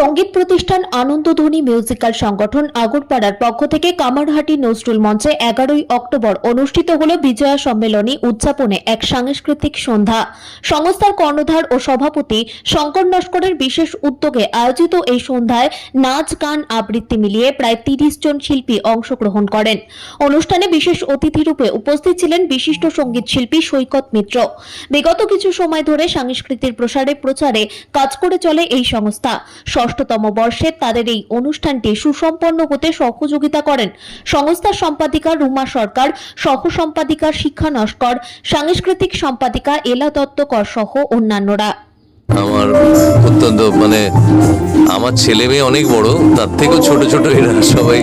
সংগীত প্রতিষ্ঠান আনন্দধ্বনি মিউজিক্যাল সংগঠন আগরপাড়ার পক্ষ থেকে কামারহাটি নজরুল মঞ্চে এগারোই অক্টোবর অনুষ্ঠিত হল বিজয়া সম্মেলনী উদযাপনে এক সাংস্কৃতিক সন্ধ্যা। সংস্থার কর্ণধার ও সভাপতি শঙ্কর নস্করের বিশেষ উদ্যোগে আয়োজিত এই সন্ধ্যায় নাচ, গান, আবৃত্তি মিলিয়ে প্রায় তিরিশ জন শিল্পী অংশগ্রহণ করেন। অনুষ্ঠানে বিশেষ অতিথি রূপে উপস্থিত ছিলেন বিশিষ্ট সংগীত শিল্পী সৈকত মিত্র। বিগত কিছু সময় ধরে সংস্কৃতির প্রসারে প্রচারে কাজ করে চলে এই সংস্থা। ষষ্ঠতম বর্ষে তাদের এই অনুষ্ঠানটি সুসম্পন্ন হতে সহযোগিতা করেন। সংস্থার সম্পাদিকা রুমা সরকার, সহ সম্পাদিকা শিক্ষা নস্কর, সাংস্কৃতিক সম্পাদিকা এলা দত্তকর সহ অন্যান্যরা। আমার অত্যন্ত মানে আমার ছেলে মেয়ে অনেক বড়, তার থেকেও ছোট ছোট এরা সবাই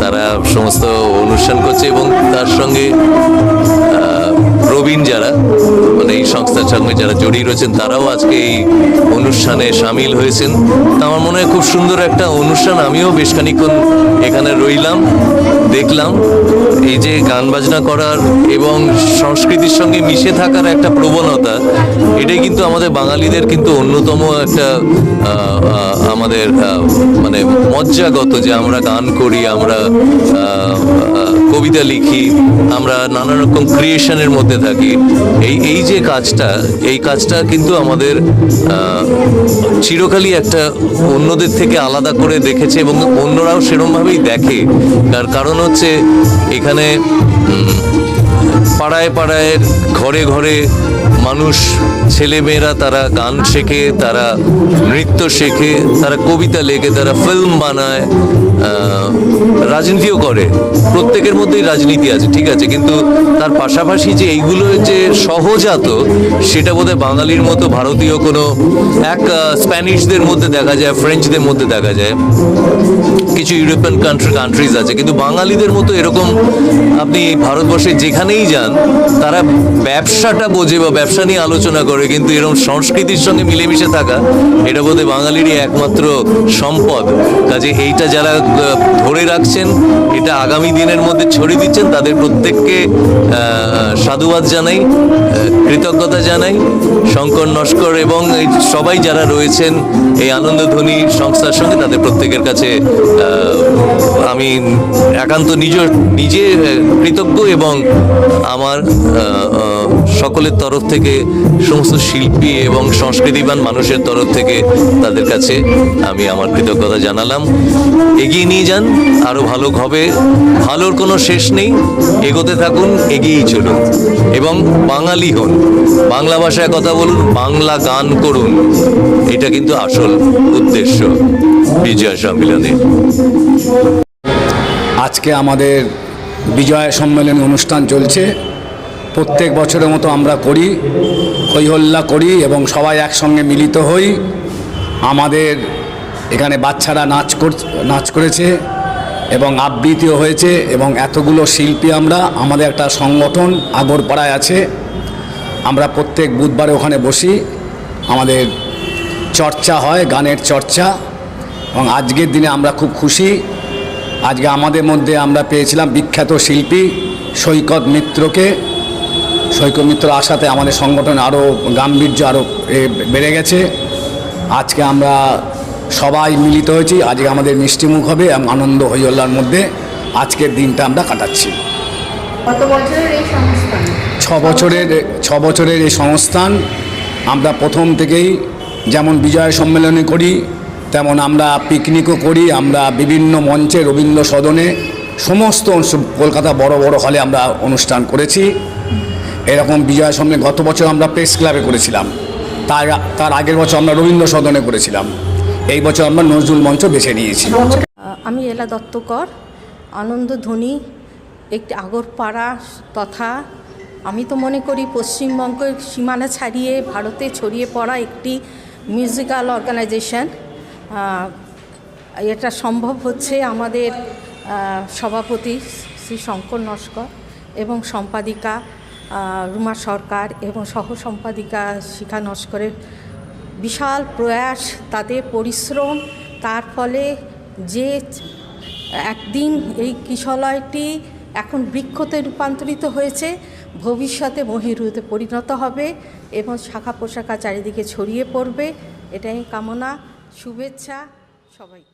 তারা সমস্ত অনুষ্ঠান করছে এবং তার সঙ্গে প্রবীণ যারা মানে এই সংস্থার সঙ্গে যারা জড়িয়ে রয়েছেন, তারাও আজকে এই অনুষ্ঠানে সামিল হয়েছেন। তা আমার মনে হয় খুব সুন্দর একটা অনুষ্ঠান। আমিও বেশ খানিক্ষণ এখানে রইলাম, দেখলাম। এই যে গান বাজনা করার এবং সংস্কৃতির সঙ্গে মিশে থাকার একটা প্রবণতা, এটাই কিন্তু আমাদের বাঙালিদের কিন্তু অন্যতম একটা আমাদের মানে মজ্জাগত যে আমরা গান করি, আমরা কবিতা লিখি, আমরা নানা রকম ক্রিয়েশনের মধ্যে থাকি। এই এই যে কাজটা, এই কাজটা কিন্তু আমাদের চিরকালই একটা অন্যদের থেকে আলাদা করে দেখেছে এবং অন্যরাও সেরমভাবেই দেখে। তার কারণ হচ্ছে এখানে পাড়ায় পাড়ায়, ঘরে ঘরে মানুষ, ছেলেমেয়েরা তারা গান শেখে, তারা নৃত্য শেখে, তারা কবিতা লেখে, তারা ফিল্ম বানায় রাজনীতিও করে। প্রত্যেকের মধ্যেই রাজনীতি আছে, ঠিক আছে? কিন্তু তার পাশাপাশি যে এইগুলো যে সহজাত, সেটা বোধহয় বাঙালির মতো ভারতীয় কোনো এক স্প্যানিশদের মধ্যে দেখা যায়, ফ্রেঞ্চদের মধ্যে দেখা যায়। কিছু ইউরোপিয়ান কান্ট্রি কান্ট্রিজ আছে, কিন্তু বাঙালিদের মতো এরকম আপনি ভারতবর্ষে যেখানেই যান তারা ব্যবসাটা বোঝে বা ব্যবসা নিয়ে আলোচনা করে, কিন্তু এরকম সংস্কৃতির সঙ্গে মিলেমিশে থাকা, এটা বোধহয় বাঙালিরই একমাত্র সম্পদ। কাজে এইটা যারা ধরে রাখছেন, এটা আগামী দিনের মধ্যে ছড়িয়ে দিচ্ছেন, তাদের প্রত্যেককে সাধুবাদ জানাই কৃতজ্ঞতা জানাই। শঙ্কর, নস্কর এবং এই সবাই যারা রয়েছেন, এই আনন্দধ্বনি সংস্থার সঙ্গে তাদের প্রত্যেকের কাছে আমি একান্ত নিজ, নিজে কৃতজ্ঞ এবং আমার আহ, সকলের তরফ থেকে সমস্ত শিল্পী এবং সংস্কৃতিবান মানুষের তরফ থেকে তাদের কাছে আমি আমার কৃতজ্ঞতা জানালাম। এগিয়ে নিয়ে যান আরও ভালো হবে। ভালোর কোনো শেষ নেই। এগোতে থাকুন এগিয়েই চলুন। এবং বাঙালি হন। বাংলা ভাষায় কথা বলুন বাংলা গান করুন। এটা কিন্তু আসল উদ্দেশ্য বিজয় সম্মিলনের আজকে আমাদের বিজয় সম্মেলনী অনুষ্ঠান চলছে। প্রত্যেক বছরের মতো আমরা করি হইহল্লা করি এবং সবাই একসঙ্গে মিলিত হই। আমাদের এখানে বাচ্চারা নাচ নাচ করেছে এবং আবৃত্তিও হয়েছে এবং এতগুলো শিল্পী আমরা, আমাদের একটা সংগঠন আগরপাড়ায় আছে। আমরা প্রত্যেক বুধবারে ওখানে বসি। আমাদের চর্চা হয়, গানের চর্চা। এবং আজকের দিনে আমরা খুব খুশি। আজকে আমাদের মধ্যে আমরা পেয়েছিলাম বিখ্যাত শিল্পী সৈকত মিত্রকে। সৈকত মিত্র আসাতে আমাদের সংগঠন আরও গাম্ভীর্য আরও বেড়ে গেছে। আজকে আমরা সবাই মিলিত হয়েছি আজকে আমাদের মিষ্টিমুখ হবে এবং আনন্দ হইহল্লার মধ্যে আজকের দিনটা আমরা কাটাচ্ছি। ছ বছরের ছ বছরের এই সংস্থান আমরা প্রথম থেকেই যেমন বিজয় সম্মেলনে করি তেমন আমরা পিকনিকও করি আমরা বিভিন্ন মঞ্চে রবীন্দ্র সদনে সমস্ত কলকাতা বড় বড় হলে আমরা অনুষ্ঠান করেছি। এরকম বিজয় সম্মেলন গত বছর আমরা প্রেস ক্লাবে করেছিলাম। তার তার আগের বছর আমরা রবীন্দ্র সদনে করেছিলাম। এই বছর আমরা নজরুল মঞ্চ বেছে নিয়েছি। আমি এলা দত্তকর আনন্দধ্বনি একটি আগরপাড়া তথা আমি তো মনে করি পশ্চিমবঙ্গের সীমানা ছাড়িয়ে, ভারতে ছড়িয়ে পড়া একটি মিউজিক্যাল অর্গানাইজেশন। এটা সম্ভব হচ্ছে আমাদের সভাপতি শ্রী শঙ্কর নস্কর এবং সম্পাদিকা রুমা সরকার এবং সহ সম্পাদিকা শিখা নস্করের বিশাল প্রয়াস তাদের পরিশ্রম, তার ফলে যে একদিন এই কিশলয়টি এখন বৃক্ষতে রূপান্তরিত হয়েছে, ভবিষ্যতে মহিরুতে পরিণত হবে এবং শাখা পোশাকা চারিদিকে ছড়িয়ে পড়বে। এটাই কামনা, শুভেচ্ছা সবাইকে।